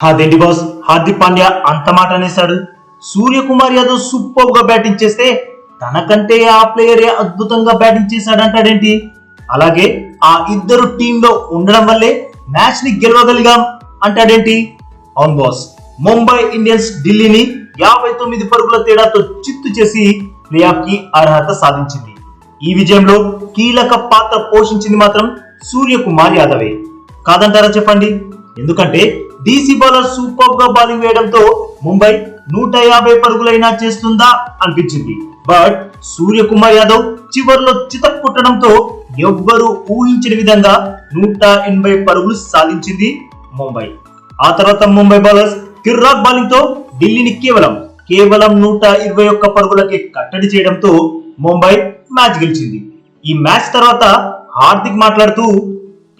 అదేంటి బాస్ హార్దిక్ పాండ్యా అంత మాట అనేశాడు సూర్యకుమార్ యాదవ్ సూపర్గా బ్యాటింగ్ చేస్తే తనకంటే ఆ ప్లేయరే అద్భుతంగా బ్యాటింగ్ చేశాడంటాడేంటి అలాగే ఆ ఇద్దరు టీంలో ఉండడం వల్లే మ్యాచ్ని గెలవగలిగాం అంటాడేంటి అవును బాస్ ముంబై ఇండియన్స్ ఢిల్లీని యాభై తొమ్మిది పరుగుల తేడాతో చిత్తు చేసి ప్లేఆఫ్కి అర్హత సాధించింది. ఈ విజయంలో కీలక పాత్ర పోషించింది మాత్రం సూర్యకుమార్ యాదవే. కాదంటారా చెప్పండి? ఎందుకంటే డీసీ బౌలర్ సూపర్గా బౌలింగ్ వేయడంతో ముంబై నూట యాభై పరుగులైనా చేస్తుందా అనిపించింది. బట్ సూర్యకుమార్ యాదవ్ చివర్లో చితక్ కుట్టడంతో ఎవ్వరూ ఊహించిన విధంగా నూట ఎనభై పరుగులు సాధించింది ముంబై. ఆ తర్వాత ముంబై బౌలర్స్ కిర్రాక్ బౌలింగ్తో ఢిల్లీని కేవలం కేవలం నూట ఇరవై ఒక్క పరుగులకి కట్టడి చేయడంతో ముంబై మ్యాచ్ గెలిచింది. ఈ మ్యాచ్ తర్వాత హార్దిక్ మాట్లాడుతూ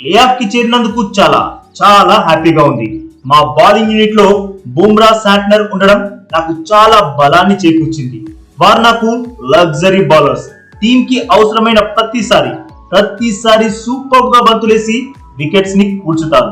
ప్లే ఆఫ్కి చేరినందుకు చాలా చాలా హ్యాపీగా ఉంది. మా బౌలింగ్ యూనిట్లో బుమ్రా శాట్నర్ ఉండడం నాకు చాలా బలాన్ని చేకూర్చింది. వారు నాకు లగ్జరీ బౌలర్స్. టీమ్కి అవసరమైన ప్రతిసారి ప్రతిసారి సూపర్గా బంతులేసి వికెట్స్ని కూల్చుతారు.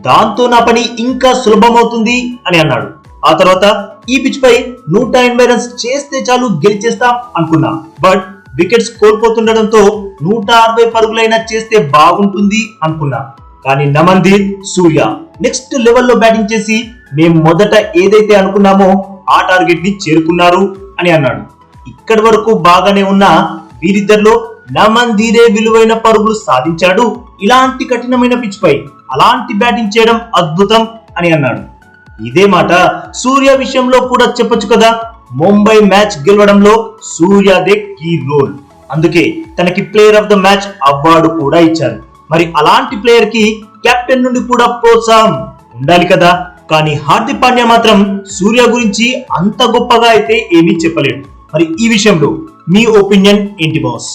దాంతో నా పని ఇంకా సులభమవుతుంది అని అన్నాడు. ఆ తర్వాత ఈ పిచ్ పై నూట ఎనభై రన్స్ చేస్తే చాలు గెలిచేస్తాం అనుకున్నా. బట్ వికెట్స్ కోల్పోతుండడంతో నూట అరవై పరుగులైనా చేస్తే బాగుంటుంది అనుకున్నా. కానీ నమందీర్ సూర్య. నెక్స్ట్ లెవెల్లో బ్యాటింగ్ చేసి మేం మొదట ఏదైతే అనుకున్నామో ఆ టార్గెట్ని చేరుకున్నారు అని అన్నాడు. ఇక్కడి వరకు బాగానే ఉన్న వీరిద్దరిలో నమందీరే విలువైన పరుగులు సాధించాడు. ఇలాంటి కఠినమైన పిచ్ పై అలాంటి బ్యాటింగ్ చేయడం అద్భుతం అని అన్నాడు. ఇదే మాట సూర్య విషయంలో కూడా చెప్పొచ్చు కదా? ముంబై మ్యాచ్ గెలవడంలో సూర్యదే కీ రోల్ అందుకే తనకి player of the match award కూడా ఇచ్చారు. మరి అలాంటి ప్లేయర్కి కెప్టెన్ నుండి కూడా ప్రోత్సాహం ఉండాలి కదా. కానీ హార్దిక్ పాండ్యా మాత్రం సూర్య గురించి అంత గొప్పగా అయితే ఏమీ చెప్పలేడు. మరి ఈ విషయంలో మీ ఒపీనియన్ ఏంటి బాస్